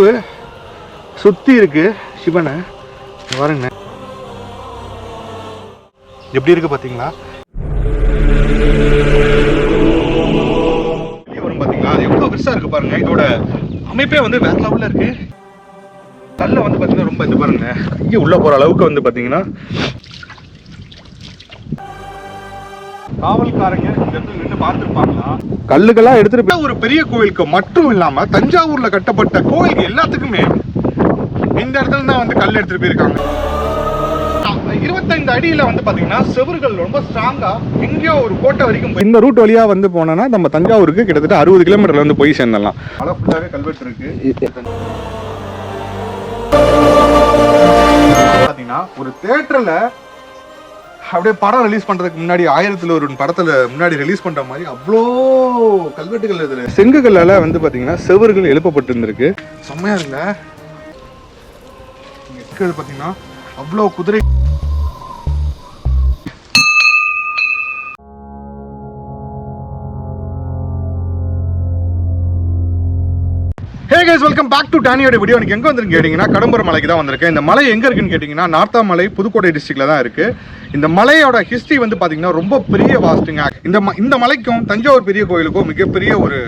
கொம்பு சுத்தி இருக்கு. சிவனை. இங்க பாருங்க. எப்படி இருக்கு பாத்தீங்களா? பார்த்தீங்களா அது எவ்வளவு பெருசா இருக்கு பாருங்க. இதோட அமைப்பே வந்து வேற லெவலில் இருக்கு. கல்ல வந்து பாத்தீங்கன்னா ரொம்ப இது பாருங்க. இங்கே உள்ள போற அளவுக்கு வந்து பாத்தீங்கன்னா காவல்காரங்க இந்த இடத்துல நின்று பார்த்துருப்பாங்களா? கல்லுக்கெல்லாம் எடுத்துட்டு போய் ஒரு பெரிய கோவிலுக்கு மட்டும் இல்லாம தஞ்சாவூர்ல கட்டப்பட்ட கோவிலுக்கு எல்லாத்துக்குமே இந்த இடத்துல தான் வந்து கல் எடுத்துட்டு போயிருக்காங்க. இருபத்தைந்து அடியில வந்து பாத்தீங்கன்னா செவர்கள் ரொம்ப ஸ்ட்ராங்கா எங்கேயோ ஒரு கோட்டை வரைக்கும் இந்த ரூட் வழியா வந்து போனோம்னா நம்ம தஞ்சாவூருக்கு கிட்டத்தட்ட அறுபது கிலோமீட்டர்ல வந்து போய் சேர்ந்துடலாம். ஃபுல்லாவே கல்வெட்டு இருக்கு பாத்தீங்கன்னா ஒரு தேட்டர்ல அப்படியே படம் ரிலீஸ் பண்றதுக்கு முன்னாடி ஆயிரத்துல ஒரு படத்துல முன்னாடி ரிலீஸ் பண்ற மாதிரி அவ்வளோ கல்வெட்டுகள் இதுல செங்குகளால வந்து பாத்தீங்கன்னா செவர்கள் எழுப்பப்பட்டு இருந்திருக்கு செம்மையா இருக்குல்ல? பாத்தீங்கன்னா அவ்வளோ குதிரை hey guys welcome back to டானியோட video எனக்கு எங்கே வந்திருக்கு கேட்டிங்கன்னா கடம்பர மலைக்கு தான் வந்திருக்கேன். இந்த மலை எங்கே இருக்குன்னு கேட்டிங்கன்னா நார்த்தா மலை புதுக்கோட்டை டிஸ்ட்ரிக்டில் தான் இருக்குது இந்த மலையோட ஹிஸ்ட்ரி வந்து பார்த்திங்கன்னா ரொம்ப பெரிய வாஸ்ட்டுங்க இந்த ம- இந்த மலைக்கும் தஞ்சாவூர் பெரிய கோயிலுக்கும் மிகப்பெரிய ஒரு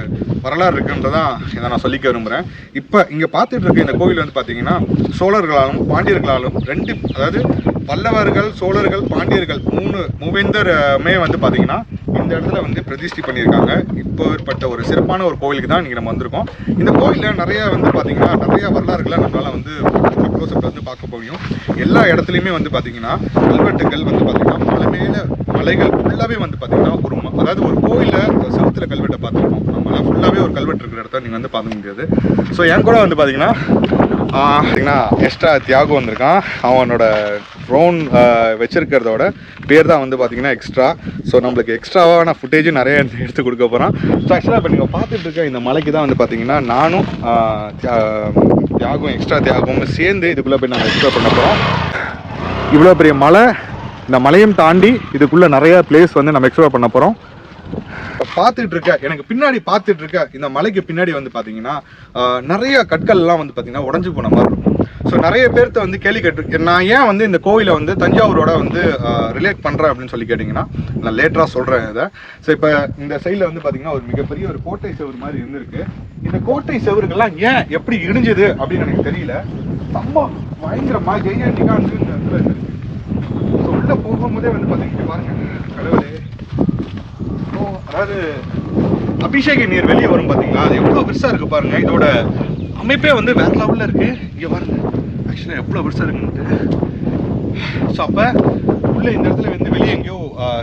வரலாறு இருக்குன்றதான் இதை நான் சொல்லிக்க விரும்புகிறேன் இப்போ இங்கே பார்த்துட்டு இருக்க இந்த கோயில் வந்து பார்த்தீங்கன்னா சோழர்களாலும் பாண்டியர்களாலும் ரெண்டு அதாவது பல்லவர்கள் சோழர்கள் பாண்டியர்கள் மூணு மூவேந்தருமே வந்து பார்த்தீங்கன்னா இந்த இடத்துல வந்து பிரதிஷ்டி பண்ணியிருக்காங்க. இப்போ ஏற்பட்ட ஒரு சிறப்பான ஒரு கோவிலுக்கு தான் இன்றைக்கி நம்ம வந்திருக்கோம். இந்த கோயிலில் நிறைய வந்து பார்த்தீங்கன்னா நிறைய வரலாறுகளை நம்மளால் வந்து க்ளோஸ்அப்பில் வந்து பார்க்க முடியும். எல்லா இடத்துலையுமே வந்து பார்த்தீங்கன்னா கல்வெட்டுகள் வந்து பார்த்தீங்கன்னா மலை மேலே மலைகள் ஃபுல்லாகவே வந்து பார்த்தீங்கன்னா ஒரு அதாவது ஒரு கோயிலில் செவத்தில் கல்வெட்டை பார்த்துருப்போம் நம்மளால் ஃபுல்லாகவே ஒரு கல்வெட்டு இருக்கிற இடத்த நீங்கள் வந்து பார்க்க முடியாது. ஸோ என் கூட வந்து பார்த்தீங்கன்னா பார்த்தீங்கன்னா எக்ஸ்ட்ரா தியாகு வந்திருக்கான். அவனோட ட்ரோன் வச்சிருக்கிறதோட பேர் தான் வந்து பார்த்தீங்கன்னா எக்ஸ்ட்ரா. ஸோ நம்மளுக்கு எக்ஸ்ட்ராவான ஃபுட்டேஜும் நிறைய எடுத்து கொடுக்க போகிறோம் ஸோ ஆக்சுவலாக இப்போ நீங்கள் பார்த்துட்டு இருக்க இந்த மலைக்கு தான் வந்து பார்த்தீங்கன்னா நானும் தியாகம் எக்ஸ்ட்ரா தியாகமும் சேர்ந்து இதுக்குள்ளே போய் நாங்கள் எக்ஸ்ப்ளோர் பண்ண போகிறோம் இவ்வளோ பெரிய மலை இந்த மலையும் தாண்டி இதுக்குள்ளே நிறையா பிளேஸ் வந்து நம்ம எக்ஸ்ப்ளோர் பண்ண போகிறோம் பார்த்துட்டு இருக்க எனக்கு பின்னாடி பார்த்துட்டு இருக்க இந்த மலைக்கு பின்னாடி வந்து பார்த்தீங்கன்னா நிறைய கற்கள்லாம் வந்து பார்த்தீங்கன்னா உடஞ்சி போன மாதிரி இருக்கும். ஸோ நிறைய பேர்த்த வந்து கேள்வி கேட்டு நான் ஏன் வந்து இந்த கோவிலை வந்து தஞ்சாவூரோட வந்து ரிலேட் பண்ணுறேன் அப்படின்னு சொல்லி கேட்டிங்கன்னா நான் லேட்டராக சொல்கிறேன் இதை. ஸோ இப்போ இந்த சைடில் வந்து பார்த்தீங்கன்னா ஒரு மிகப்பெரிய ஒரு கோட்டை செவர் மாதிரி இருந்திருக்கு. இந்த கோட்டை செவருக்கெல்லாம் ஏன் எப்படி இடிஞ்சது அப்படின்னு எனக்கு தெரியல. ரொம்ப பயங்கரமாக ஜெய்யாண்டிக்கா வந்து இந்த இடத்துல இருந்திருக்கு ஸோ உள்ளே போகும்போதே வந்து பார்த்தீங்கன்னா பாருங்கள் கடவுளே. அதாவது அபிஷேக நீர் வெளியே வரும் பார்த்தீங்களா அது எவ்வளோ பெருசாக இருக்குது பாருங்க. இதோட அமைப்பே வந்து வேற லெவலில் இருக்குது இங்கே பாருங்க. ஆக்சுவலாக எவ்வளோ பெருசாக இருக்குன்ட்டு ஸோ அப்போ உள்ளே இந்த இடத்துல வந்து வெளியே எங்கேயோ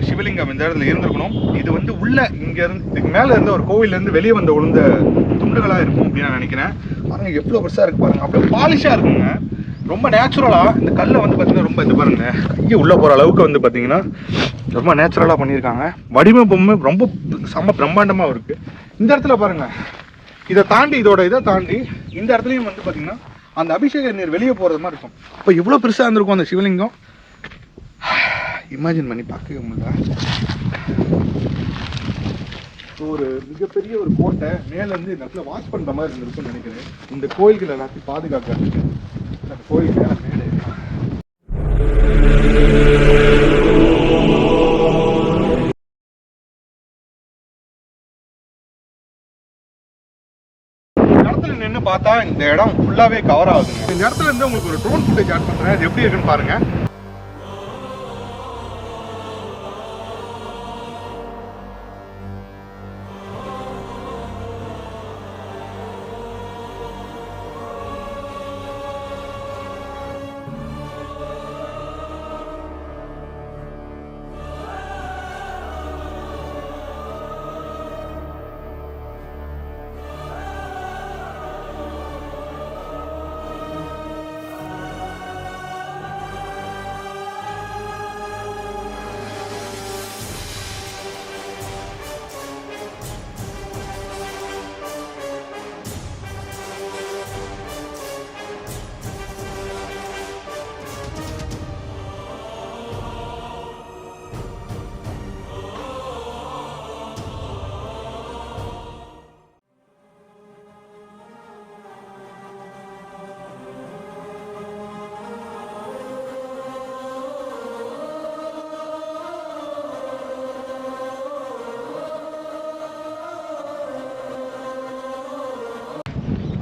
சிவலிங்கம் இந்த இடத்துல இருந்திருக்கணும். இது வந்து உள்ளே இங்கேருந்து இதுக்கு மேலே இருந்து ஒரு கோவில்ல இருந்து வெளியே வந்த உளுந்த துண்டுகளாக இருக்கும் அப்படின்னு நான் நினைக்கிறேன். பாருங்க எவ்வளோ பெருசாக இருக்குது பாருங்க. அப்படியே பாலிஷாக இருக்குங்க. ரொம்ப நேச்சுரலாக இந்த கல்லை வந்து பார்த்திங்கன்னா ரொம்ப இது பாருங்க. கையை உள்ளே போகிற அளவுக்கு வந்து பார்த்திங்கன்னா ரொம்ப நேச்சுரலாக பண்ணியிருக்காங்க. வடிவமைப்புமே ரொம்ப செம்ம பிரம்மாண்டமாக இருக்குது இந்த இடத்துல பாருங்கள் இதை தாண்டி இதோட இதை தாண்டி இந்த இடத்துலையும் வந்து பார்த்திங்கன்னா அந்த அபிஷேக நீர் வெளியே போகிறது மாதிரி இருக்கும். இப்போ இவ்வளோ பெருசாக இருந்திருக்கும் அந்த சிவலிங்கம். இமேஜின் பண்ணி பார்க்கவே முடியல. ஒரு மிகப்பெரிய ஒரு கோட்டை மேலேருந்து இந்த இடத்துல வாட்ச் பண்ணுற மாதிரி இருந்திருக்கும்னு நினைக்கிறேன். இந்த கோயில்கள் எல்லாத்தையும் பாதுகாக்கிறதுக்கு. கோயில் மேல இடத்துல நின்று பார்த்தா இந்த இடம் ஃபுல்லாவே கவர் ஆகுதுங்க இந்த இடத்துல இருந்து உங்களுக்கு ஒரு ட்ரோன் ஃபுட்டேஜ் ஆட் பண்றேன். அது எப்படி இருக்குன்னு பாருங்க.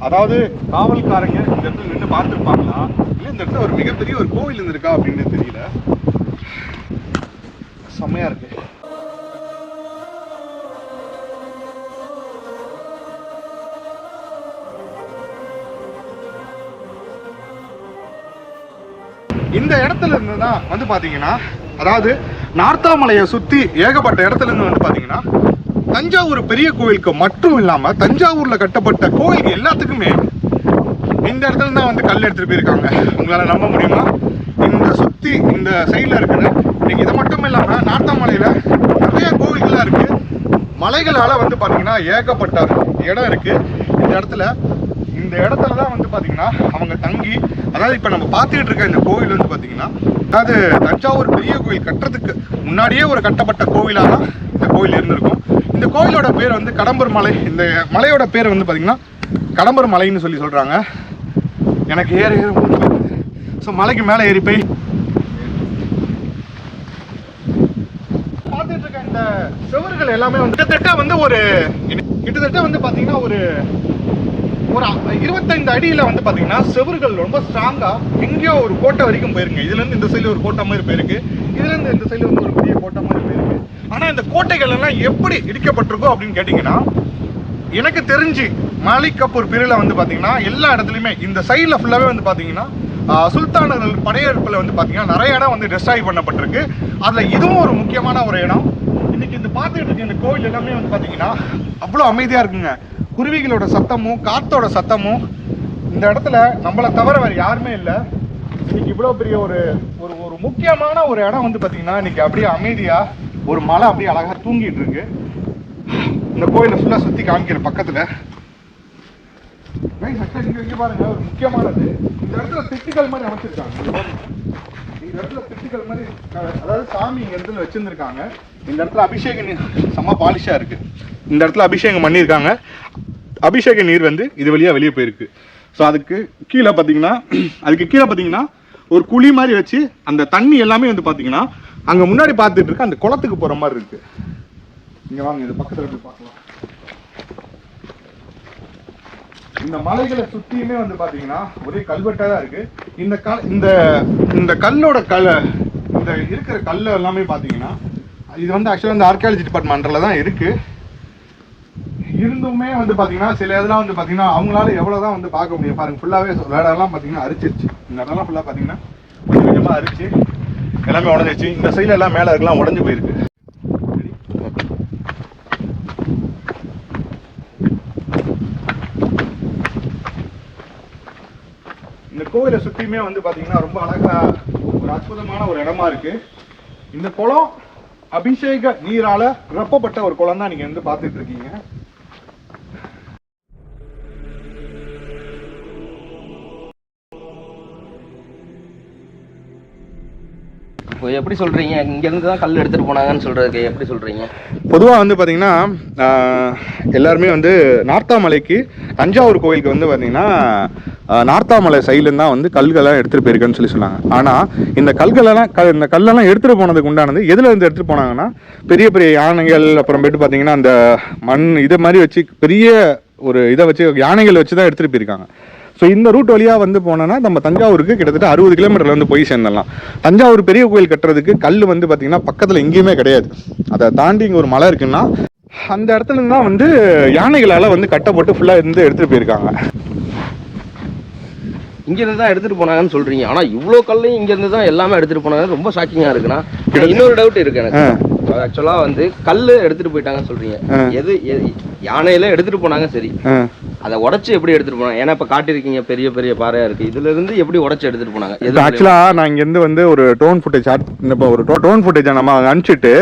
அதாவது காவல்காரங்க இந்த இடத்துல நின்று பார்த்துருப்பாங்களா? இல்லை இந்த இடத்துல ஒரு மிகப்பெரிய ஒரு கோவில் இருந்திருக்கா அப்படின்னு தெரியல. செம்மையாக இருக்கு. இந்த இடத்துல இருந்து தான் வந்து பார்த்தீங்கன்னா அதாவது நார்த்தாமலையை சுற்றி ஏகப்பட்ட இடத்துல இருந்து வந்து பார்த்தீங்கன்னா தஞ்சாவூர் பெரிய கோவிலுக்கு மட்டும் இல்லாம தஞ்சாவூர்ல கட்டப்பட்ட கோயில் எல்லாத்துக்குமே இந்த இடத்துல தான் வந்து கல் எடுத்துட்டு போயிருக்காங்க. உங்களால நம்ப முடியுமா? இந்த சுத்தி இந்த சைடில் இருக்கிற நீங்க இது மட்டும் இல்லாம நார்த்தாமலையில நிறைய கோவில்கள்லாம் இருக்கு. மலைகளால வந்து பாத்தீங்கன்னா ஏகப்பட்ட இடம் இருக்கு. இந்த இடத்துல இந்த இடத்துல தான் வந்து பாத்தீங்கன்னா அவங்க தங்கி அதாவது இப்ப நம்ம பார்த்துக்கிட்டு இருக்க இந்த கோவில் வந்து பாத்தீங்கன்னா அதாவது தஞ்சாவூர் பெரிய கோயில் கட்டுறதுக்கு முன்னாடியே ஒரு கட்டப்பட்ட கோவிலாக தான் இந்த கோயில் இருந்திருக்கும். இந்த கோயிலோட பேர் வந்து கடம்பூர் மலை. இந்த மலையோட பேர் வந்து பார்த்திங்கன்னா கடம்பூர் மலைன்னு சொல்லி சொல்கிறாங்க எனக்கு ஏற ஏற ஸோ மலைக்கு மேலே ஏறி போய் பார்த்துட்டு இருக்க இந்த சுவர்கள் எல்லாமே வந்து கிட்டத்தட்ட வந்து ஒரு கிட்டத்தட்ட வந்து பார்த்தீங்கன்னா ஒரு ஒரு இருபத்தைந்து அடியில் வந்து பார்த்தீங்கன்னா செவர்கள் ரொம்ப ஸ்ட்ராங்காக எங்கேயோ ஒரு கோட்டை வரைக்கும் போயிருங்க. இதுலேருந்து இந்த சைடில் ஒரு கோட்டை மாதிரி போயிருக்கு. இதுலேருந்து இந்த சைடில் வந்து ஒரு பெரிய கோட்டை மாதிரி போயிருக்கு. ஆனால் இந்த கோட்டைகள் எல்லாம் எப்படி இடிக்கப்பட்டிருக்கோ அப்படின்னு கேட்டிங்கன்னா எனக்கு தெரிஞ்சு மாலிக் கபூர் பிரிவில் வந்து பார்த்தீங்கன்னா எல்லா இடத்துலையுமே இந்த சைடில் ஃபுல்லாகவே வந்து பார்த்தீங்கன்னா சுல்தானர்கள் படையெடுப்பில் வந்து பார்த்தீங்கன்னா நிறைய இடம் வந்து டெஸ்ட்ராய் பண்ணப்பட்டிருக்கு. அதில் இதுவும் ஒரு முக்கியமான ஒரு இடம். இன்னைக்கு இந்த பார்த்துக்கிட்டு இருக்க இந்த கோவில் எல்லாமே வந்து பார்த்தீங்கன்னா அவ்வளோ அமைதியாக இருக்குங்க. குருவிகளோட சத்தமும் காத்தோட சத்தமும் இந்த இடத்துல நம்மளை தவிர வேறு யாருமே இல்லை. இன்னைக்கு இவ்வளோ பெரிய ஒரு ஒரு ஒரு முக்கியமான ஒரு இடம் வந்து பார்த்தீங்கன்னா இன்னைக்கு அப்படியே அமைதியாக ஒரு மலை அப்படியே அழகாக தூங்கிட்டு இருக்கு. இந்த கோயிலை ஃபுல்லாக சுற்றி காமிக்கிற பக்கத்தில். Guys, actually பாருங்க. ஒரு முக்கியமானது. இந்த இடத்துல திட்டுகள் மாதிரி அமைச்சிருக்காங்க. இந்த இடத்துல திட்டுகள் மாதிரி அதாவது சாமி இங்கே இடத்துல வச்சிருந்திருக்காங்க. இந்த இடத்துல அபிஷேக நீர் செம்ம பாலிஷாக இருக்கு. இந்த இடத்துல அபிஷேகம் பண்ணியிருக்காங்க. அபிஷேக நீர் வந்து இது வழியா வெளியே போயிருக்கு. ஸோ அதுக்கு கீழே பார்த்தீங்கன்னா அதுக்கு கீழே பார்த்தீங்கன்னா ஒரு குழி மாதிரி வச்சு அந்த தண்ணி எல்லாமே வந்து பார்த்தீங்கன்னா அங்கே முன்னாடி பார்த்துட்டு இருக்க அந்த குளத்துக்கு போகிற மாதிரி இருக்கு. இங்க வாங்க இது பக்கத்தில் போய் பார்க்கலாம். இந்த மலைகளை சுத்தியுமே வந்து பாத்தீங்கன்னா ஒரே கல்வெட்டா தான் இருக்கு. இந்த கல் இந்த இந்த கல்லோட கல இந்த இருக்கிற கல் எல்லாமே பாத்தீங்கன்னா இது வந்து ஆக்சுவலாக இந்த ஆர்கியாலஜி டிபார்ட்மெண்ட்ல தான் இருக்கு. இருந்துமே வந்து பாத்தீங்கன்னா சில இதெல்லாம் வந்து பாத்தீங்கன்னா அவங்களால எவ்வளவுதான் வந்து பார்க்க முடியும். பாருங்க ஃபுல்லாவே இடம்லாம் பாத்தீங்கன்னா அரிச்சிருச்சு. இந்த இடம்லாம் ஃபுல்லா பாத்தீங்கன்னா கொஞ்சம் கொஞ்சமா அரிச்சு. எல்லாமே உடஞ்சிருச்சு. இந்த சைடுல எல்லாம் மேல இருக்கலாம் உடஞ்சு போயிருக்கு. இந்த கோவிலை சுத்தியுமே வந்து பாத்தீங்கன்னா ரொம்ப அழகா ஒரு அற்புதமான ஒரு இடமா இருக்கு. இந்த குளம் அபிஷேக நீரால நிரப்பப்பட்ட ஒரு குளம் தான் நீங்க வந்து பார்த்துட்டு இருக்கீங்க. எப்படி சொல்றீங்க? இங்க இருந்து தான் கல் எடுத்துட்டு போனாங்கன்னு சொல்றதுக்கு எப்படி சொல்றீங்க? பொதுவாக வந்து பார்த்தீங்கன்னா எல்லாருமே வந்து நார்த்தாமலைக்கு தஞ்சாவூர் கோயிலுக்கு வந்து பார்த்தீங்கன்னா நார்த்தாமலை சைட்லேருந்து தான் வந்து கல்கள்லாம் எடுத்துகிட்டு போயிருக்கேன்னு சொல்லி சொன்னாங்க. ஆனால் இந்த கல்களெல்லாம் க இந்த கல்லெல்லாம் எடுத்துகிட்டு போனதுக்கு உண்டானது எதில் இருந்து எடுத்துகிட்டு போனாங்கன்னா பெரிய பெரிய யானைகள் அப்புறமேட்டு பார்த்தீங்கன்னா அந்த மண் இதை மாதிரி வச்சு பெரிய ஒரு இதை வச்சு யானைகள் வச்சு தான் எடுத்துகிட்டு போயிருக்காங்க. ஸோ இந்த ரூட் வழியாக வந்து போனோன்னா நம்ம தஞ்சாவூருக்கு கிட்டத்தட்ட அறுபது கிலோமீட்டர்ல வந்து போய் சேர்ந்துடலாம். தஞ்சாவூர் பெரிய கோயில் கட்டுறதுக்கு கல் வந்து பார்த்தீங்கன்னா பக்கத்தில் எங்கேயுமே கிடையாது. அதை தாண்டி இங்கே ஒரு மலை இருக்குன்னா அந்த இடத்துல தான் வந்து யானைகளால் வந்து கட்டப்பட்டு ஃபுல்லாக இருந்து எடுத்துகிட்டு போயிருக்காங்க. இங்க இருந்து தான் எடுத்துட்டு போனாங்கன்னு சொல்றீங்க. ஆனா இவ்வளோ கல்லையும் இங்க இருந்து தான் எல்லாமே எடுத்துட்டு போனாங்க. ரொம்ப ஷாக்கிங்கா இருக்குண்ணா. இன்னொரு டவுட் இருக்கு எனக்கு. ஆக்சுவலா வந்து கல்லு எடுத்துட்டு போயிட்டாங்கன்னு சொல்றீங்க. எது யானையில எடுத்துட்டு போனாங்க சரி. அதை உடைச்சு எப்படி எடுத்துட்டு போனாங்க ஏன்னா இப்ப காட்டியிருக்கீங்க பெரிய பெரிய பாறையா இருக்கு இதுல இருந்து எப்படி உடைச்சு எடுத்துட்டு போனாங்க? ஆக்சுவலாக நான் இங்கேருந்து வந்து ஒரு டோன் ஃபுட்டேஜ் இப்போ ஒரு டோன் ஃபுட்டேஜை நம்ம அனுப்பிச்சிட்டு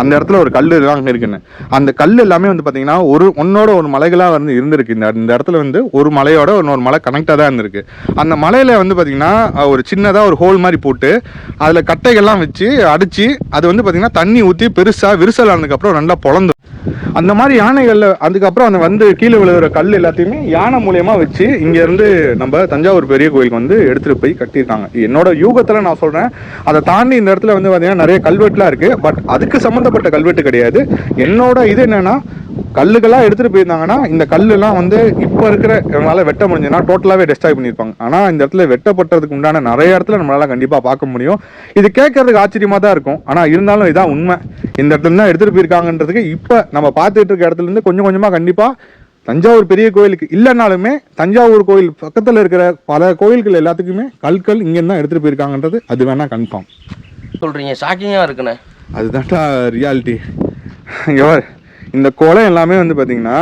அந்த இடத்துல ஒரு கல் எல்லாம் அங்கே இருக்குன்னு. அந்த கல் எல்லாமே வந்து பார்த்தீங்கன்னா ஒரு ஒன்னோட ஒரு மலைகளாக வந்து இருந்திருக்கு. இந்த இந்த இடத்துல வந்து ஒரு மலையோட இன்னொரு மலை கனெக்டாக தான் இருந்திருக்கு. அந்த மலையில் வந்து பார்த்தீங்கன்னா ஒரு சின்னதாக ஒரு ஹோல் மாதிரி போட்டு அதில் கட்டைகள்லாம் வச்சு அடித்து அது வந்து பார்த்தீங்கன்னா தண்ணி ஊற்றி பெருசாக விரிசல் ஆனதுக்கப்புறம் நல்லா பொழந்து அந்த மாதிரி யானைகள்ல அதுக்கப்புறம் அந்த வந்து கீழே விழுகிற கல் எல்லாத்தையுமே யானை மூலியமா வச்சு இங்க இருந்து நம்ம தஞ்சாவூர் பெரிய கோயிலுக்கு வந்து எடுத்துட்டு போய் கட்டியிருக்காங்க. என்னோட யூகத்துல நான் சொல்றேன் அதை தாண்டி இந்த இடத்துல வந்து பார்த்திங்கன்னா நிறைய கல்வெட்டுலாம் இருக்கு. பட் அதுக்கு சம்மந்தப்பட்ட கல்வெட்டு கிடையாது. என்னோட இது என்னன்னா கல்லுக்கெல்லாம் எடுத்துட்டு போயிருந்தாங்கன்னா இந்த கல்லெல்லாம் வந்து இப்போ இருக்கிற நம்மளால வெட்ட முடிஞ்சுன்னா டோட்டலாகவே டெஸ்ட்ராய் பண்ணியிருப்பாங்க ஆனால் இந்த இடத்துல வெட்டப்பட்டதுக்கு உண்டான நிறைய இடத்துல நம்மளால கண்டிப்பாக பார்க்க முடியும். இது கேட்கறதுக்கு ஆச்சரியமாக தான் இருக்கும். ஆனால் இருந்தாலும் இதான் உண்மை. இந்த இடத்துல தான் எடுத்துட்டு போயிருக்காங்கன்றதுக்கு இப்போ நம்ம பார்த்துட்டு இருக்க இடத்துல இருந்து கொஞ்சம் கொஞ்சமாக கண்டிப்பாக தஞ்சாவூர் பெரிய கோயிலுக்கு இல்லைனாலுமே தஞ்சாவூர் கோயில் பக்கத்தில் இருக்கிற பல கோயில்கள் எல்லாத்துக்குமே கற்கள் இங்கேருந்து தான் எடுத்துகிட்டு போயிருக்காங்கன்றது அது வேணால் கன்ஃபார்ம் சொல்றீங்க. ஷாக்கிங்காக இருக்குண்ணே. அதுதான்டா ரியாலிட்டி இங்கே இந்த குளம் எல்லாமே வந்து பார்த்தீங்கன்னா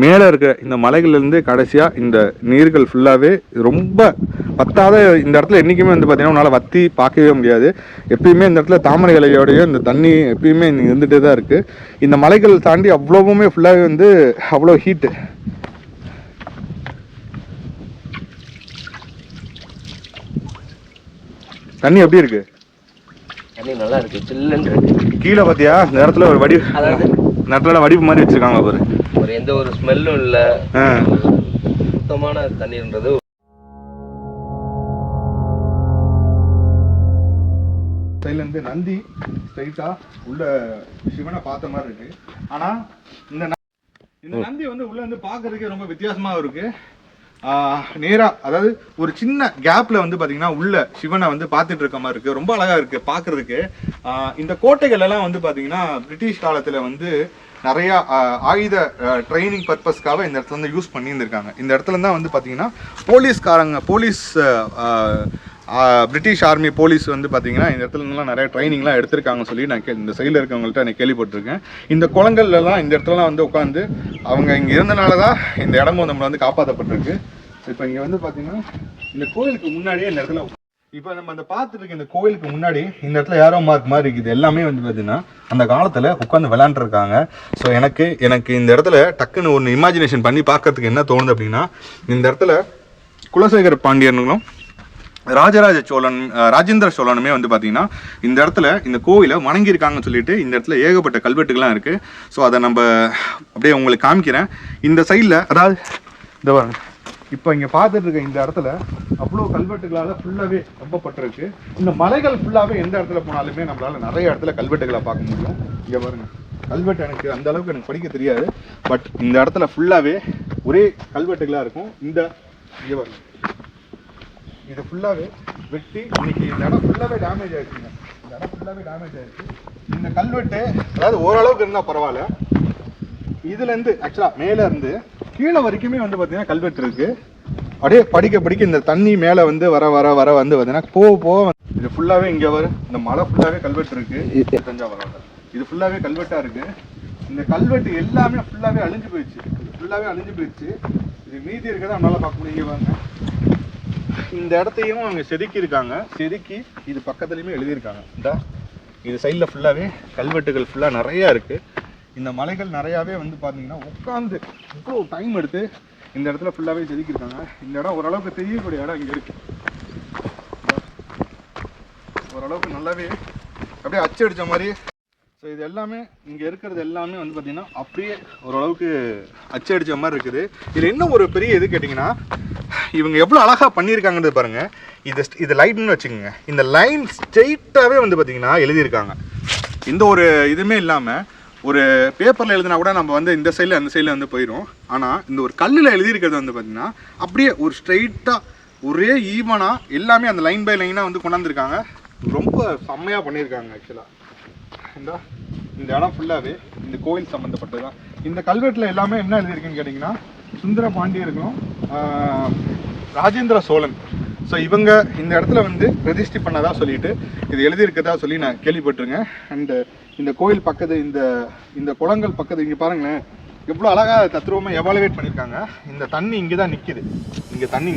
மேலே இருக்கிற இந்த மலைகள்லேருந்து கடைசியாக இந்த நீர்கள் ஃபுல்லாகவே ரொம்ப பத்தாத இந்த இடத்துல என்றைக்குமே வந்து பார்த்தீங்கன்னா உன்னால் வத்தி பார்க்கவே முடியாது. எப்பயுமே இந்த இடத்துல தாமரை இலையோடைய இந்த தண்ணி எப்பயுமே இருந்துகிட்டே தான் இருக்குது இந்த மலைகள் தாண்டி அவ்வளோவுமே ஃபுல்லாகவே வந்து அவ்வளோ ஹீட்டு தண்ணி எப்படி இருக்கு? தண்ணி நல்லா இருக்கு சில்லுன்னு இருக்கு. கீழே பார்த்தியா இந்த இடத்துல ஒரு வடி அதாவது இடத்துல வடிப்பு மாதிரி வச்சிருக்காங்க பாரு. ஒரு எந்த ஒரு ஸ்மெல்லும் இல்லை. சுத்தமான தண்ணீர்ன்றது இருந்து நந்தி ஸ்ட்ரைட்டா உள்ள சிவனை பார்த்த மாதிரி இருக்கு. ஆனா இந்த இந்த நந்தி வந்து உள்ள இருந்து பார்க்கறதுக்கே ரொம்ப வித்தியாசமா இருக்கு. நேராக அதாவது ஒரு சின்ன கேப்பில் வந்து பார்த்தீங்கன்னா உள்ள சிவனை வந்து பார்த்துட்டு இருக்க மாதிரி இருக்குது ரொம்ப அழகாக இருக்குது பார்க்குறதுக்கு இந்த கோட்டைகள் எல்லாம் வந்து பார்த்தீங்கன்னா பிரிட்டிஷ் காலத்தில் வந்து நிறையா ஆயுத ட்ரைனிங் பர்பஸ்க்காக இந்த இடத்துல வந்து யூஸ் பண்ணியிருந்திருக்காங்க. இந்த இடத்துல தான் வந்து பார்த்தீங்கன்னா போலீஸ்காரங்க போலீஸ் பிரிட்டிஷ் ஆர்மி போலீஸ் வந்து பார்த்தீங்கன்னா இந்த இடத்துல நிறைய ட்ரைனிங்லாம் எடுத்திருக்காங்க சொல்லி நான் கே இந்த சைடில் இருக்கவங்கள்ட்ட நான் கேள்விப்பட்டிருக்கேன். இந்த குளங்கள்லாம் இந்த இடத்துலலாம் வந்து உட்காந்து அவங்க இங்கே இருந்தனால தான் இந்த இடமும் நம்மளை வந்து காப்பாற்றப்பட்டிருக்கு இப்போ இங்கே வந்து பார்த்தீங்கன்னா இந்த கோயிலுக்கு முன்னாடியே இந்த இடத்துல இப்போ நம்ம அந்த பார்த்துட்டு இருக்க இந்த கோயிலுக்கு முன்னாடி இந்த இடத்துல ஏரோ மார்க் மாதிரி இருக்குது. எல்லாமே வந்து பார்த்தீங்கன்னா அந்த காலத்தில் உட்காந்து விளாண்டுருக்காங்க ஸோ எனக்கு எனக்கு இந்த இடத்துல டக்குன்னு ஒன்று இமேஜினேஷன் பண்ணி பார்க்கறதுக்கு என்ன தோணுது அப்படின்னா இந்த இடத்துல குலசேகர பாண்டியனுங்களும் ராஜராஜ சோழன் ராஜேந்திர சோழனுமே வந்து பார்த்தீங்கன்னா இந்த இடத்துல இந்த கோவிலை வணங்கியிருக்காங்கன்னு சொல்லிட்டு இந்த இடத்துல ஏகப்பட்ட கல்வெட்டுகள்லாம் இருக்கு. ஸோ அதை நம்ம அப்படியே உங்களுக்கு காமிக்கிறேன். இந்த சைடில் அதாவது இந்த பாருங்க. இப்போ இங்கே பார்த்துட்டு இருக்க இந்த இடத்துல அவ்வளோ கல்வெட்டுகளால் ஃபுல்லாகவே ரொம்பப்பட்டிருக்கு. இந்த மலைகள் ஃபுல்லாகவே எந்த இடத்துல போனாலுமே நம்மளால் நிறைய இடத்துல கல்வெட்டுகளை பார்க்க முடியும். இங்கே பாருங்க. கல்வெட்டு எனக்கு அந்த அளவுக்கு எனக்கு படிக்க தெரியாது. பட் இந்த இடத்துல ஃபுல்லாகவே ஒரே கல்வெட்டுகளாக இருக்கும். இந்த இங்கே பாருங்க. இது ஃபுல்லாகவே வெட்டி இன்னைக்கு இந்த இடம் ஃபுல்லாகவே டேமேஜ் ஆயிடுச்சுங்க இந்த இடம் ஃபுல்லாகவே டேமேஜ் ஆயிடுச்சு. இந்த கல்வெட்டு அதாவது ஓரளவுக்கு இருந்தால் பரவாயில்ல. இதுலேருந்து ஆக்சுவலாக மேலே இருந்து கீழே வரைக்குமே வந்து பார்த்தீங்கன்னா கல்வெட்டு இருக்குது அப்படியே படிக்க படிக்க இந்த தண்ணி மேலே வந்து வர வர வர வந்து பார்த்தீங்கன்னா போக போக இது ஃபுல்லாகவே இங்கே வரும் இந்த மலை ஃபுல்லாகவே கல்வெட்டு இருக்குது தஞ்சாவூர் இது ஃபுல்லாகவே கல்வெட்டாக இருக்குது இந்த கல்வெட்டு எல்லாமே ஃபுல்லாகவே அழிஞ்சு போயிடுச்சு. ஃபுல்லாகவே அழிஞ்சு போயிடுச்சு. இது மீதி இருக்கிறத நம்மளால் பார்க்க முடியும்? இங்க பாருங்க இந்த இடத்தையும் அவங்க செதுக்கி இருக்காங்க செதுக்கி இது பக்கத்துலையுமே எழுதியிருக்காங்க. இந்த இது சைடில் ஃபுல்லாகவே கல்வெட்டுகள் ஃபுல்லாக நிறையா இருக்குது இந்த மலைகள் நிறையாவே வந்து பார்த்தீங்கன்னா உட்காந்து இவ்வளோ டைம் எடுத்து இந்த இடத்துல ஃபுல்லாகவே செதுக்கியிருக்காங்க. இந்த இடம் ஓரளவுக்கு தெரியக்கூடிய இடம் இங்கே இருக்குது ஓரளவுக்கு நல்லாவே அப்படியே அச்சு அடித்த மாதிரி. ஸோ இது எல்லாமே இங்கே இருக்கிறது எல்லாமே வந்து பார்த்திங்கன்னா அப்படியே ஓரளவுக்கு அச்சு அடிச்ச மாதிரி இருக்குது. இதில் இன்னும் ஒரு பெரிய இது கேட்டிங்கன்னா இவங்க எவ்வளோ அழகாக பண்ணியிருக்காங்கன்றது பாருங்கள் இது இது லைட்னு வச்சுக்கோங்க. இந்த லைன் ஸ்ட்ரெயிட்டாகவே வந்து பார்த்தீங்கன்னா எழுதியிருக்காங்க. எந்த ஒரு இதுவுமே இல்லாமல் ஒரு பேப்பரில் எழுதினா கூட நம்ம வந்து இந்த சைடில் அந்த சைடில் வந்து போயிடும் ஆனால் இந்த ஒரு கல்லில் எழுதியிருக்கிறது வந்து பார்த்திங்கன்னா அப்படியே ஒரு ஸ்ட்ரெயிட்டாக ஒரே ஈவனாக எல்லாமே அந்த லைன் பை லைனாக வந்து கொண்டாந்துருக்காங்க. ரொம்ப செம்மையாக பண்ணியிருக்காங்க ஆக்சுவலாக இந்த இந்த இடம் ஃபுல்லாகவே இந்த கோயில் சம்மந்தப்பட்டது தான் இந்த கல்வெட்டில் எல்லாமே என்ன எழுதியிருக்குன்னு கேட்டிங்கன்னா சுந்தர பாண்டியர்களும் ராஜேந்திர சோழன் ஸோ இவங்க இந்த இடத்துல வந்து ரெஜிஸ்ட்ரி பண்ணதா சொல்லிட்டு இது எழுதியிருக்கதா சொல்லி நான் கேள்விப்பட்டிருக்கேன். அண்டு இந்த கோயில் பக்கத்து இந்த இந்த குளங்கள் பக்கத்து இங்கே பாருங்களேன் எவ்வளோ அழகாக தத்ரூபமாக எவாலுவேட் பண்ணியிருக்காங்க. இந்த தண்ணி இங்கே தான் நிற்கிது இங்கே தண்ணி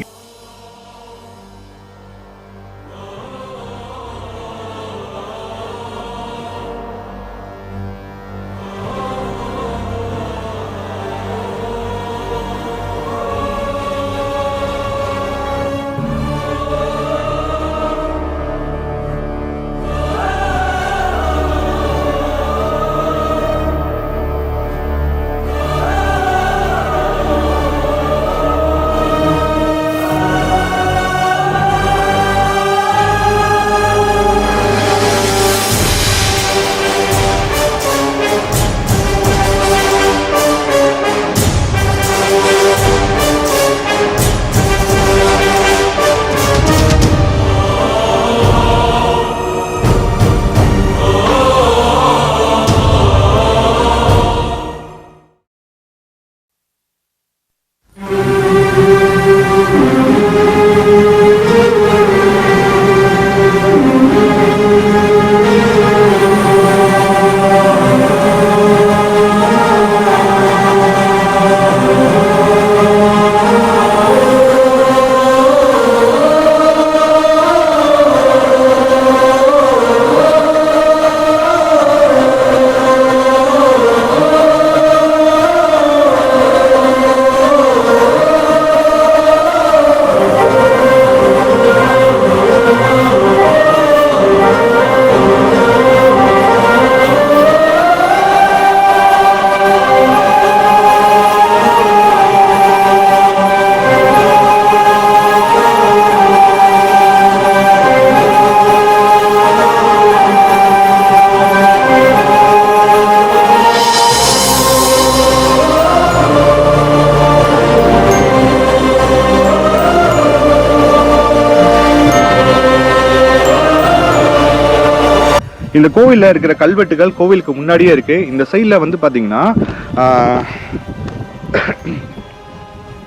இந்த கோவிலில் இருக்கிற கல்வெட்டுகள் கோவிலுக்கு முன்னாடியே இருக்கு. இந்த சைடில் வந்து பார்த்தீங்கன்னா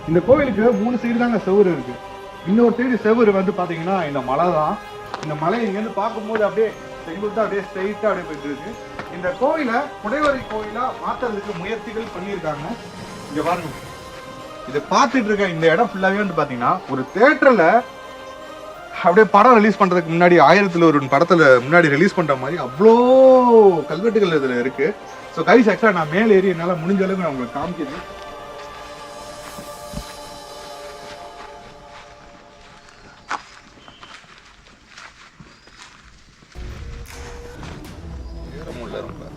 இந்த கோவிலுக்கு மூணு சைடு தாங்க செவரு இருக்கு. இன்னொரு சைடு செவரு வந்து பார்த்தீங்கன்னா இந்த மலை தான். இந்த மலை இங்கேருந்து பார்க்கும்போது அப்படியே செங்குத்தா அப்படியே ஸ்ட்ரைட்டாக அப்படியே போயிட்டு இருக்கு. இந்த கோவிலை குடைவரை கோவிலா மாற்றுறதுக்கு முயற்சிகள் பண்ணியிருக்காங்க. இங்க பாருங்க. இதை பார்த்துட்டு இருக்க இந்த இடம் ஃபுல்லாகவே வந்து பார்த்தீங்கன்னா ஒரு தேட்டரில் அப்படியே படம் ரிலீஸ் பண்ணுறதுக்கு முன்னாடி ஆயிரத்தில் ஒரு படத்தில் முன்னாடி ரிலீஸ் பண்ணுற மாதிரி அவ்வளோ கல்வெட்டுகள் இதில் இருக்கு. ஸோ கைஸ் ஆக்சுவலாக நான் மேலே ஏறி என்னால் முடிஞ்ச அளவுக்கு நான் உங்களுக்கு காமிக்கிறேன்.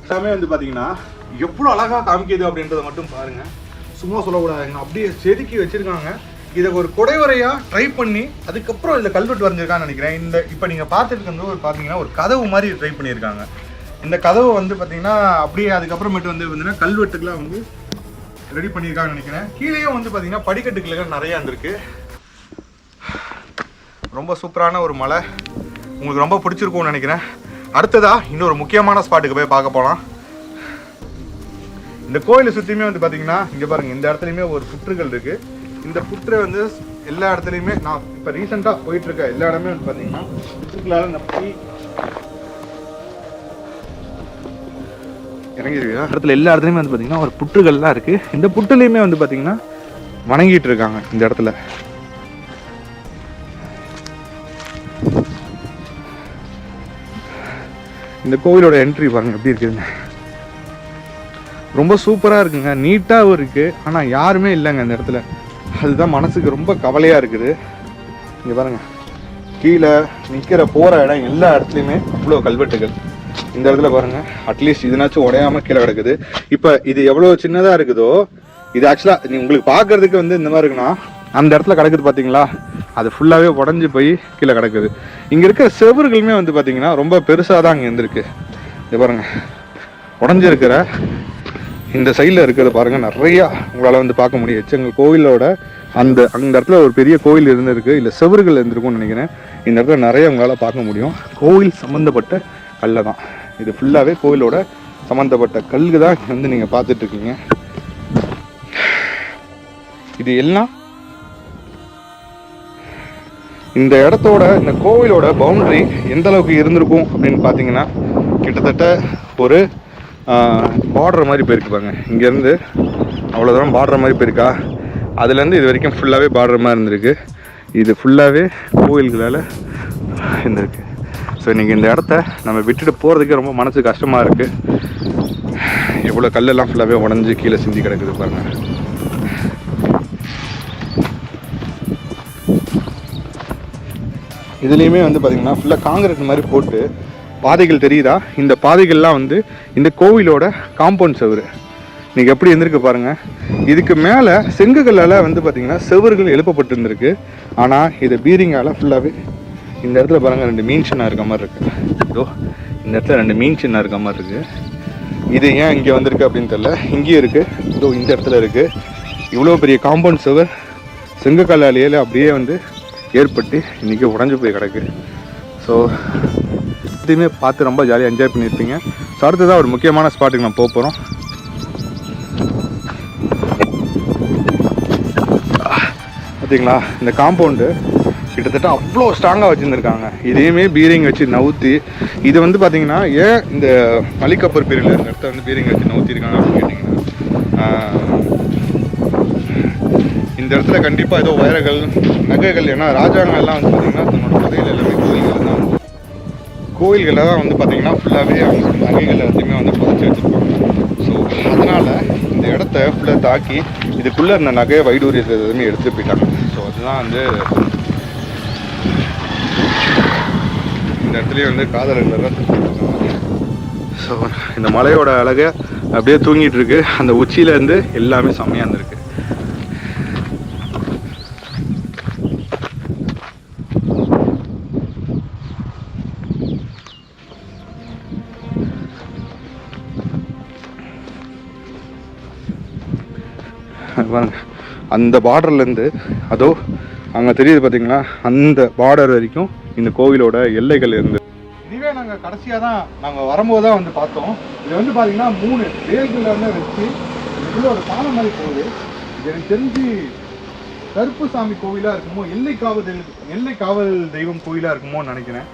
எல்லாமே வந்து பார்த்தீங்கன்னா எவ்வளோ அழகாக காமிக்கிது அப்படின்றத மட்டும் பாருங்கள் சும்மா சொல்லக்கூடாதுங்க அப்படியே செதுக்கி வச்சிருக்காங்க. இதை ஒரு குடைவரையா ட்ரை பண்ணி அதுக்கப்புறம் இந்த கல்வெட்டு வரைஞ்சிருக்கான்னு நினைக்கிறேன். இந்த இப்போ நீங்கள் பார்த்துட்டு இருக்கிறது ஒரு பார்த்தீங்கன்னா ஒரு கதவு மாதிரி ட்ரை பண்ணியிருக்காங்க. இந்த கதவு வந்து பார்த்தீங்கன்னா அப்படியே அதுக்கப்புறமேட்டு வந்து பார்த்தீங்கன்னா கல்வெட்டுக்கெல்லாம் வந்து ரெடி பண்ணியிருக்காங்கன்னு நினைக்கிறேன். கீழேயும் வந்து பார்த்தீங்கன்னா படிக்கட்டுகள் நிறையா இருந்திருக்கு ரொம்ப சூப்பரான ஒரு மலை. உங்களுக்கு ரொம்ப பிடிச்சிருக்கும்னு நினைக்கிறேன். அடுத்ததா இன்னொரு முக்கியமான ஸ்பாட்டுக்கு போய் பார்க்க போகலாம் இந்த கோயிலை சுற்றியுமே வந்து பார்த்தீங்கன்னா இங்கே பாருங்கள் இந்த இடத்துலையுமே ஒரு புற்றுகள் இருக்குது இந்த புற்று வந்து எல்லா இடத்துலையுமே நான் இப்போ ரீசெண்டாக போயிட்டு இருக்க எல்லா இடமே வந்து பார்த்தீங்கன்னா புற்றுக்களால் நப்பி இறங்கிருக்கு இடத்துல எல்லா இடத்துலையுமே வந்து பார்த்தீங்கன்னா ஒரு புற்றுகள்லாம் இருக்கு. இந்த புற்றுலையுமே வந்து பார்த்தீங்கன்னா வணங்கிட்டு இருக்காங்க இந்த இடத்துல. இந்த கோவிலோட என்ட்ரி பாருங்க எப்படி இருக்குதுங்க ரொம்ப சூப்பராக இருக்குங்க. நீட்டாகவும் இருக்குது ஆனால் யாருமே இல்லைங்க இந்த இடத்துல. அதுதான் மனசுக்கு ரொம்ப கவலையாக இருக்குது. இங்கே பாருங்க. கீழே நிற்கிற போகிற இடம் எல்லா இடத்துலையுமே அவ்வளோ கல்வெட்டுகள். இந்த இடத்துல பாருங்க. அட்லீஸ்ட் இதுனாச்சும் உடையாம கீழே கிடக்குது. இப்போ இது எவ்வளோ சின்னதாக இருக்குதோ இது ஆக்சுவலாக நீ உங்களுக்கு பார்க்கறதுக்கு வந்து இந்த மாதிரி இருக்குன்னா அந்த இடத்துல கிடக்குது பார்த்தீங்களா அது ஃபுல்லாகவே உடஞ்சி போய் கீழே கிடக்குது. இங்கே இருக்கிற செவர்களுமே வந்து பார்த்தீங்கன்னா ரொம்ப பெருசாக தான் அங்கே இருந்திருக்கு. இது பாருங்கள் உடஞ்சிருக்கிற இந்த சைடில் இருக்கிறத பாருங்க நிறையா உங்களால் வந்து பார்க்க முடியும். எங்கள் கோவிலோட அந்த அந்த இடத்துல ஒரு பெரிய கோவில் இருந்திருக்கு. இல்லை செவறுகள் இருந்திருக்கும்னு நினைக்கிறேன். இந்த இடத்துல நிறைய உங்களால் பார்க்க முடியும். கோவில் சம்மந்தப்பட்ட கல்லை தான். இது ஃபுல்லாகவே கோவிலோட சம்மந்தப்பட்ட கல்லு தான் வந்து நீங்கள் பார்த்துட்ருக்கீங்க இது எல்லாம் இந்த இடத்தோட இந்த கோவிலோட பவுண்டரி எந்த அளவுக்கு இருந்திருக்கும் அப்படின்னு பார்த்தீங்கன்னா கிட்டத்தட்ட ஒரு பார்டர் மாதிரி போயிருக்கு பாருங்க. இங்கேருந்து அவ்வளோ தூரம் பார்டர் மாதிரி போயிருக்கா? அதுலேருந்து இது வரைக்கும் ஃபுல்லாகவே பார்டர் மாதிரி இருந்திருக்கு. இது ஃபுல்லாகவே கோவில்களால் இருந்திருக்கு. ஸோ இன்றைக்கி இந்த இடத்த நம்ம விட்டுட்டு போகிறதுக்கே ரொம்ப மனசு கஷ்டமாக இருக்குது எவ்வளோ கல்லெல்லாம் ஃபுல்லாகவே உடஞ்சி கீழே சிந்தி கிடக்குது பாருங்கள் இதுலேயுமே வந்து பார்த்திங்கன்னா ஃபுல்லாக காங்கிரீட் மாதிரி போட்டு பாதைகள் தெரியுதா? இந்த பாதைகள்லாம் வந்து இந்த கோவிலோட காம்பவுண்ட் செவரு நீங்கள் எப்படி இருந்திருக்கு பாருங்க. இதுக்கு மேலே செங்குகளால் வந்து பார்த்திங்கன்னா செவர்கள் எழுப்பப்பட்டு இருந்திருக்கு ஆனால் இதை பீரிங்கால் ஃபுல்லாகவே இந்த இடத்துல பாருங்கள் ரெண்டு மீன் சின்ன இருக்க மாதிரி இருக்குது இதோ இந்த இடத்துல ரெண்டு மீன் சின்ன இருக்க மாதிரி இருக்குது இது ஏன் இங்கே வந்திருக்கு அப்படின்னு தெரில இங்கேயும் இருக்குது இதோ இந்த இடத்துல இருக்குது இவ்வளோ பெரிய காம்பவுண்ட் செவர் செங்கக்கல்லாலேயே அப்படியே வந்து ஏற்பட்டு இன்றைக்கி உடஞ்சி போய் கிடக்கு. ஸோ எல்லாத்தையுமே பார்த்து ரொம்ப ஜாலியாக என்ஜாய் பண்ணியிருப்பீங்க. ஸோ அடுத்ததாக ஒரு முக்கியமான ஸ்பாட்டுக்கு நான் போக போகிறோம் பார்த்தீங்களா இந்த காம்பவுண்டு கிட்டத்தட்ட அவ்வளோ ஸ்ட்ராங்காக வச்சுருந்துருக்காங்க. இதையுமே பீரிங் வச்சு நவுத்தி இது வந்து பார்த்தீங்கன்னா ஏன் இந்த மலிக்கப்பர் பீரியடில் இந்த இடத்த வந்து பீரிங் வச்சு நவுத்திருக்காங்க அப்படின்னு கேட்டிங்கன்னா இந்த இடத்துல கண்டிப்பாக ஏதோ வைரங்கள் நகைகள் ஏன்னா ராஜாங்கள்லாம் வந்து பார்த்தீங்கன்னா தன்னோட புதையல் எல்லாமே கோயில்கள் கோயில்களில் தான் வந்து பார்த்திங்கன்னா ஃபுல்லாகவே அவங்களோட நகைகள் எல்லாத்தையுமே வந்து புதைச்சி வச்சுருப்பாங்க. ஸோ அதனால் இந்த இடத்த ஃபுல்லாக தாக்கி இதுக்குள்ளே இருந்த நகையை வைடூரியத்தை எதுவுமே எடுத்து போயிட்டாங்க. ஸோ அதுதான் வந்து இந்த இடத்துலையும் வந்து காதலர்கள் ஸோ இந்த மலையோட அழகை அப்படியே தூங்கிட்டு இருக்கு. அந்த உச்சியிலேருந்து எல்லாமே செம்மையாக இருந்திருக்கு. பாருங்கள் அந்த பார்டர்லேருந்து அதோ அங்கே தெரியுது பார்த்தீங்களா அந்த பார்டர் வரைக்கும் இந்த கோவிலோட எல்லைகள் இருந்து இதுவே நாங்கள் கடைசியாக தான் நாங்கள் வரும்போது தான் வந்து பார்த்தோம். இது வந்து பார்த்தீங்கன்னா மூணு வேல்களில் வச்சு இதுக்குள்ள ஒரு பாலம் மாதிரி போகுது. எனக்கு தெரிஞ்சு கருப்பு சாமி கோவிலாக இருக்குமோ எல்லை காவல் தெய்வம் எல்லை காவல் தெய்வம் கோவிலாக இருக்குமோன்னு நினைக்கிறேன்.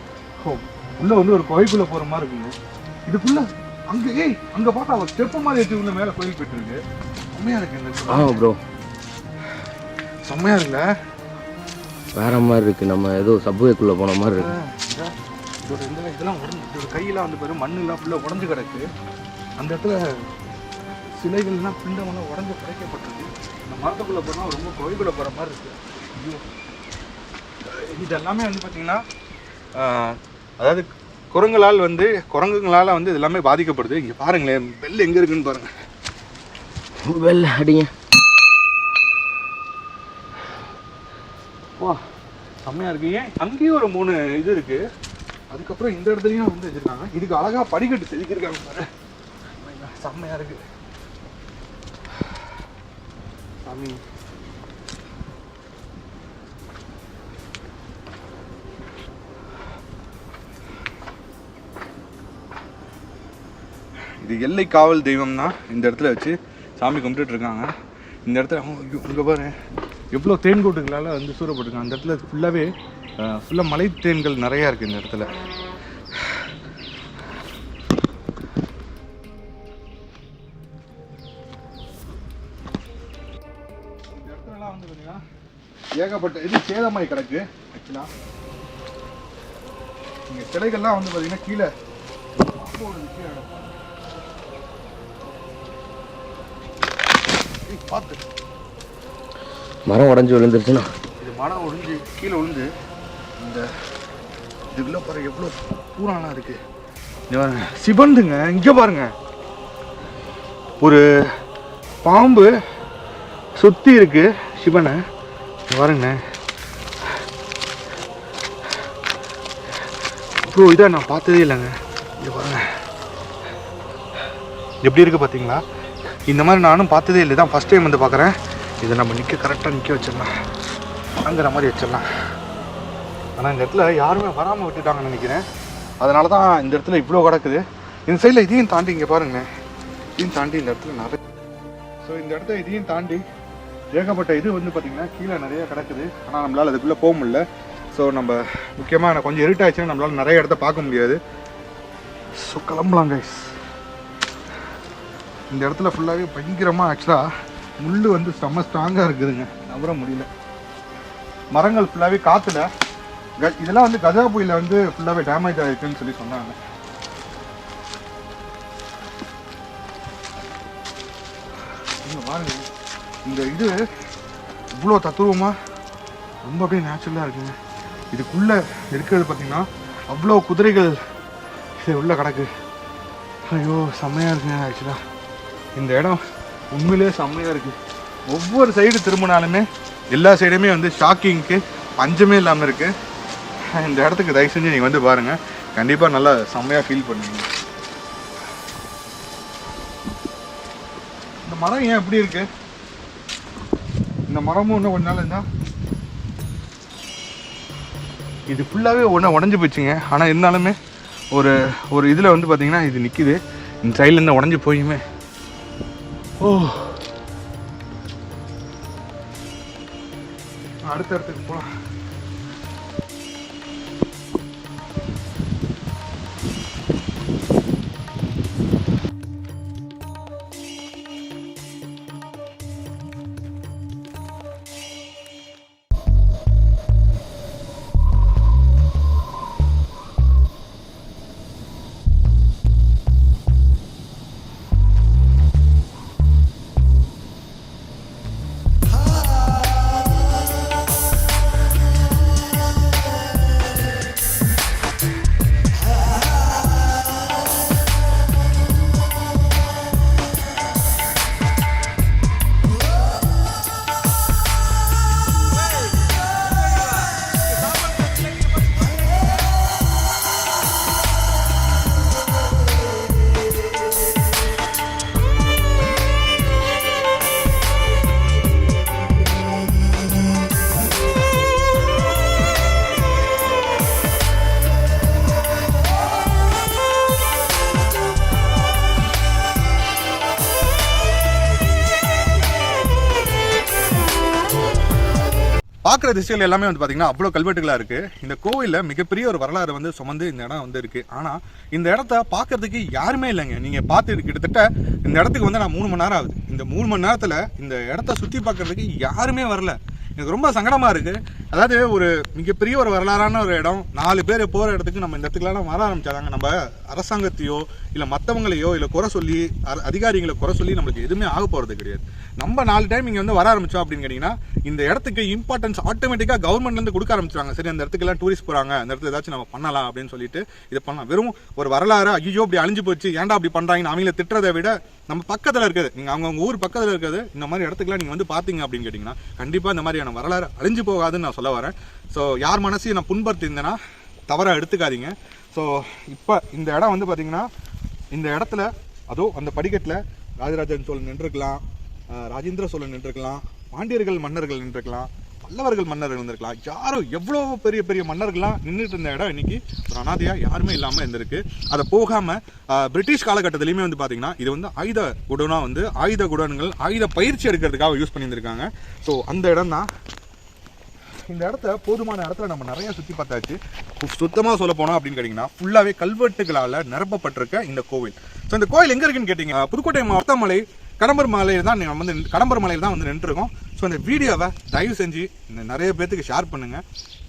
ஓ உள்ளே வந்து ஒரு கோயிலுக்குள்ள போகிற மாதிரி இருக்குங்க இதுக்குள்ளே அங்கே ஏய் அங்கே பார்த்தா ஒரு ஸ்டெப்பு மாதிரி வச்சு உள்ள மேலே கோயில் போயிட்டு இருக்கு செம்மையாக இருக்கு இந்த ஆமாம் ப்ரோ செம்மையாக இருக்குல்ல? வேற மாதிரி இருக்கு. நம்ம ஏதோ சப்வேக்குள்ளே போன மாதிரி இருக்கு. இதோட இந்த இதெல்லாம் உடஞ்சு இதோட கையெல்லாம் வந்து பாரு மண்ணெல்லாம் ஃபுல்லாக உடஞ்சு கிடக்கு. அந்த இடத்துல சிலைகள்லாம் பிண்டமெல்லாம் உடஞ்சு படைக்கப்பட்டிருக்கு இந்த மரத்துக்குள்ளே போனால் ரொம்ப கோயிலுக்குள்ளே போகிற மாதிரி இருக்கு. ஐயோ. இது எல்லாமே வந்து பார்த்தீங்கன்னா அதாவது குரங்குகளால் வந்து குரங்குங்களால் வந்து இது எல்லாமே பாதிக்கப்படுது. இங்கே பாருங்களேன் பெல் எங்கே இருக்குன்னு பாருங்கள் வெளில அடிங்க. வா செம்மையா இருக்கு. ஏன்? அங்கேயும் ஒரு மூணு இது இருக்கு. அதுக்கப்புறம் இந்த இடத்துலயும் வந்து வச்சிருக்காங்க. இதுக்கு அழகா படிக்கட்டு செதுக்கிருக்காங்க பாரு. செம்மையா இருக்கு. சாமி. இது எல்லை காவல் தெய்வம் தான் இந்த இடத்துல வச்சு சாமி கும்பிட்டுட்டு இருக்காங்க இந்த இடத்துல இங்க இங்கே பாரு. எவ்வளோ தேன்கூட்டுகளால் வந்து சூறப்பட்டிருக்காங்க அந்த இடத்துல ஃபுல்லாகவே ஃபுல்லாக மலை தேன்கள் நிறையா இருக்குது இந்த இடத்துல. இந்த இடத்துலலாம் வந்து பார்த்தீங்கன்னா ஏகப்பட்ட இது சேதமாய் கிடக்கு ஆக்சுவலாக இங்கே சிலைகள்லாம் வந்து பார்த்தீங்கன்னா கீழே பார்த்து. மரம் உடஞ்சி விழுந்துருச்சுன்னா? இது மரம் ஒடிஞ்சு கீழே விழுந்து இந்த இதுக்குள்ள பாரு எவ்வளோ பூராலாம் இருக்கு. இங்க பாருங்க சிவந்துங்க இங்க பாருங்க. ஒரு பாம்பு சுத்தி இருக்கு சிவனை. இங்க பாருங்க. ப்ரோ இதை நான் பார்த்ததே இல்லைங்க. இங்க பாருங்க. எப்படி இருக்கு பார்த்தீங்களா இந்த மாதிரி நானும் பார்த்ததே இல்லை தான் ஃபஸ்ட் டைம் வந்து பார்க்குறேன். இதை நம்ம நிற்க கரெக்டாக நிற்க வச்சிடலாம். அங்கிற மாதிரி வச்சிடலாம். ஆனால் இந்த இடத்துல யாருமே வராமல் விட்டுட்டாங்கன்னு நினைக்கிறேன். அதனால தான் இந்த இடத்துல இவ்வளோ கிடக்குது. இந்த சைடில் இதையும் தாண்டி இங்கே பாருங்களேன். இதையும் தாண்டி இந்த இடத்துல நிறைய ஸோ இந்த இடத்த இதையும் தாண்டி ஏகப்பட்ட இது வந்து பார்த்திங்கன்னா கீழே நிறைய கிடக்குது. ஆனால் நம்மளால் அதுக்குள்ளே போக முடியல. ஸோ நம்ம முக்கியமாக கொஞ்சம் இருட்டாச்சுன்னா நம்மளால் நிறைய இடத்த பார்க்க முடியாது. ஸோ கிளம்பலாம் கைஸ் இந்த இடத்துல ஃபுல்லாகவே பயங்கரமாக ஆக்சுவலாக முள் வந்து செம்ம ஸ்ட்ராங்காக இருக்குதுங்க. நம்புற முடியல. மரங்கள் ஃபுல்லாகவே காற்றுல க இதெல்லாம் வந்து கஜா புயலில் வந்து ஃபுல்லாகவே டேமேஜ் ஆகிருக்குன்னு சொல்லி சொன்னாங்க. பாருங்க. இந்த இது இவ்வளோ தத்துவமாக ரொம்ப அப்படியே நேச்சுரலாக இருக்குங்க. இதுக்குள்ளே இருக்கிறது பார்த்தீங்கன்னா அவ்வளோ குதிரைகள் இது உள்ளே கிடக்கு. ஐயோ செம்மையாக இருக்குங்க ஆக்சுவலாக இந்த இடம் உண்மையிலே செம்மையாக இருக்குது ஒவ்வொரு சைடு திரும்பினாலுமே எல்லா சைடுமே வந்து ஷாக்கிங்க்கு பஞ்சமே இல்லாமல் இருக்குது இந்த இடத்துக்கு தயவு செஞ்சு நீங்கள் வந்து பாருங்கள் கண்டிப்பாக நல்லா செம்மையாக ஃபீல் பண்ணுவீங்க. இந்த மரம் ஏன் எப்படி இருக்கு? இந்த மரமும் இன்னும் கொஞ்ச நாள் இருந்தால் இது ஃபுல்லாகவே ஒன்றா உடஞ்சி போச்சுங்க. ஆனால் இருந்தாலுமே ஒரு ஒரு இதில் வந்து பார்த்தீங்கன்னா இது நிற்கிது இந்த சைடில் இருந்தால் உடஞ்சி போயுமே. அடுத்த இடத்துக்கு போகலாம் பார்க்குற திசைகள் எல்லாமே வந்து பார்த்தீங்கன்னா அவ்வளோ கல்வெட்டுகளாக இருக்குது இந்த கோவிலில் மிகப்பெரிய ஒரு வரலாறு வந்து சுமந்து இந்த இடம் வந்து இருக்குது ஆனால் இந்த இடத்த பார்க்கறதுக்கு யாருமே இல்லைங்க. நீங்கள் பார்த்து கிட்டத்தட்ட இந்த இடத்துக்கு வந்து நான் மூணு மணி நேரம் ஆகுது. இந்த மூணு மணி நேரத்தில் இந்த இடத்த சுற்றி பார்க்குறதுக்கு யாருமே வரல. எனக்கு ரொம்ப சங்கடமாக இருக்குது அதாவது ஒரு மிகப்பெரிய ஒரு வரலாறான ஒரு இடம். நாலு பேர் போகிற இடத்துக்கு நம்ம இந்த இடத்துக்குலாம் வர ஆரம்பிச்சாங்க நம்ம அரசாங்கத்தையோ இல்லை மற்றவங்களையோ இல்லை குறை சொல்லி அதிகாரிகளை குறை சொல்லி நம்மளுக்கு எதுவுமே ஆக போகிறது கிடையாது. நம்ம நாலு டைம் இங்கே வந்து வர ஆரம்பிச்சோம் அப்படின்னு கேட்டிங்கன்னா இந்த இடத்துக்கு இம்பார்ட்டன்ஸ் ஆட்டோமேட்டிக்காக கவர்மெண்ட்லேருந்து கொடுக்க ஆரம்பிச்சிருவாங்க. சரி அந்த இடத்துக்குலாம் டூரிஸ்ட் போகிறாங்க அந்த இடத்துல ஏதாச்சும் நம்ம பண்ணலாம் அப்படின்னு சொல்லிட்டு இது பண்ணலாம். வெறும் ஒரு வரலாறு ஐயோ அப்படி அழிஞ்சு போச்சு ஏன்டா அப்படி பண்ணுறாங்கன்னு அவங்கள திட்டுறதை விட நம்ம பக்கத்தில் இருக்குது. நீங்கள் அவங்கவுங்க ஊர் பக்கத்தில் இருக்கிறது இந்த மாதிரி இடத்துக்குலாம் நீங்கள் வந்து பார்த்தீங்க அப்படின்னு கேட்டிங்கன்னா கண்டிப்பாக இந்த மாதிரியான வரலாறு அழிஞ்சு போகாதுன்னு நான் சொல்ல வரேன். ஸோ யார் மனசையும் நான் புண்படுத்தியிருந்தேன்னா தவறாக எடுத்துக்காதீங்க. ஸோ இப்போ இந்த இடம் வந்து பார்த்தீங்கன்னா இந்த இடத்துல அதோ அந்த படிக்கட்டில் ராஜராஜன் சோழன் நின்றுருக்கலாம். ராஜேந்திர சோழன் நின்றுருக்கலாம் பாண்டியர்கள் மன்னர்கள் நின்றுருக்கலாம் பல்லவர்கள் மன்னர்கள் இருந்திருக்கலாம் யாரோ எவ்வளோ பெரிய பெரிய மன்னர்கள்லாம் நின்றுட்டு இருந்த இடம் இன்னைக்கு? ஒரு அனாதையாக யாருமே இல்லாமல் இருந்திருக்கு. அதை போகாமல் பிரிட்டிஷ் காலகட்டத்திலையுமே வந்து பார்த்தீங்கன்னா இது வந்து ஆயுத குடோனாக வந்து ஆயுத குடோன்கள் ஆயுத பயிற்சி எடுக்கிறதுக்காக யூஸ் பண்ணியிருந்திருக்காங்க. ஸோ அந்த இடம் தான் இந்த இடத்த போதுமான இடத்துல நம்ம நிறைய சுற்றி பார்த்தாச்சு. சுத்தமாக சொல்ல போனோம் அப்படின்னு கேட்டிங்கன்னா ஃபுல்லாகவே கல்வெட்டுகளால் நிரப்பப்பட்டிருக்க இந்த கோவில். ஸோ இந்த கோவில் எங்கே இருக்குன்னு கேட்டிங்க? புதுக்கோட்டை மாவட்ட கடம்பர் மலையில் தான் நம்ம வந்து கடம்பர் மலையில் தான் வந்து நின்றுருக்கோம். ஸோ இந்த வீடியோவை தயவு செஞ்சு இந்த நிறைய பேர்த்துக்கு ஷேர் பண்ணுங்கள்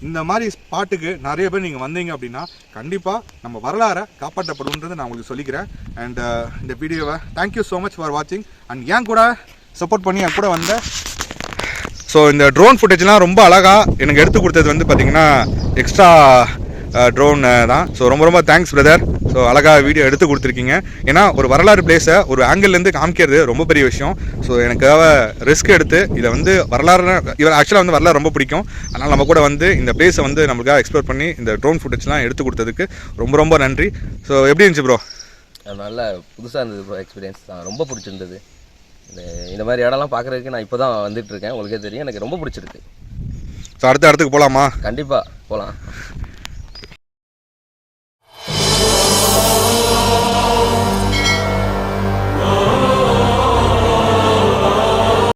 இந்த மாதிரி ஸ்பாட்டுக்கு நிறைய பேர் நீங்கள் வந்தீங்க அப்படின்னா கண்டிப்பாக நம்ம வரலாறை காப்பாற்றப்படும்ன்றது நான் உங்களுக்கு சொல்லிக்கிறேன். அண்ட் uh, இந்த வீடியோவை thank you so much for வாட்சிங் அண்ட் ஏன் கூட சப்போர்ட் பண்ணி என் கூட வந்த ஸோ இந்த ட்ரோன் ஃபுட்டேஜ்லாம் ரொம்ப அழகாக எனக்கு எடுத்து கொடுத்தது வந்து பார்த்திங்கன்னா எக்ஸ்ட்ரா ட்ரோன் தான். ஸோ ரொம்ப ரொம்ப தேங்க்ஸ் பிரதர் ஸோ அழகாக வீடியோ எடுத்து கொடுத்துருக்கீங்க. ஏன்னா ஒரு வரலாறு பிளேஸை ஒரு ஆங்கிள்லேருந்து காமிக்கிறது ரொம்ப பெரிய விஷயம். ஸோ எனக்காக ரிஸ்க் எடுத்து இதை வந்து வரலாறு இவர் ஆக்சுவலாக வந்து வரலாறு ரொம்ப பிடிக்கும். அதனால் நம்ம கூட வந்து இந்த பிளேஸை வந்து நம்மளுக்காக எக்ஸ்ப்ளோர் பண்ணி இந்த ட்ரோன் ஃபுட்டேஜ்லாம் எடுத்து கொடுத்ததுக்கு ரொம்ப ரொம்ப நன்றி. ஸோ எப்படி இருந்துச்சு ப்ரோ நல்ல புதுசாக இருந்தது ப்ரோ எக்ஸ்பீரியன்ஸ் தான். ரொம்ப பிடிச்சிருந்தது. இந்த இந்த மாதிரி இடம்லாம் பார்க்குறதுக்கு நான் இப்போ தான் வந்துட்டு இருக்கேன். உங்களுக்கே தெரியும். எனக்கு ரொம்ப பிடிச்சிருக்கு. ஸோ அடுத்த இடத்துக்கு போகலாமா கண்டிப்பாக போகலாம்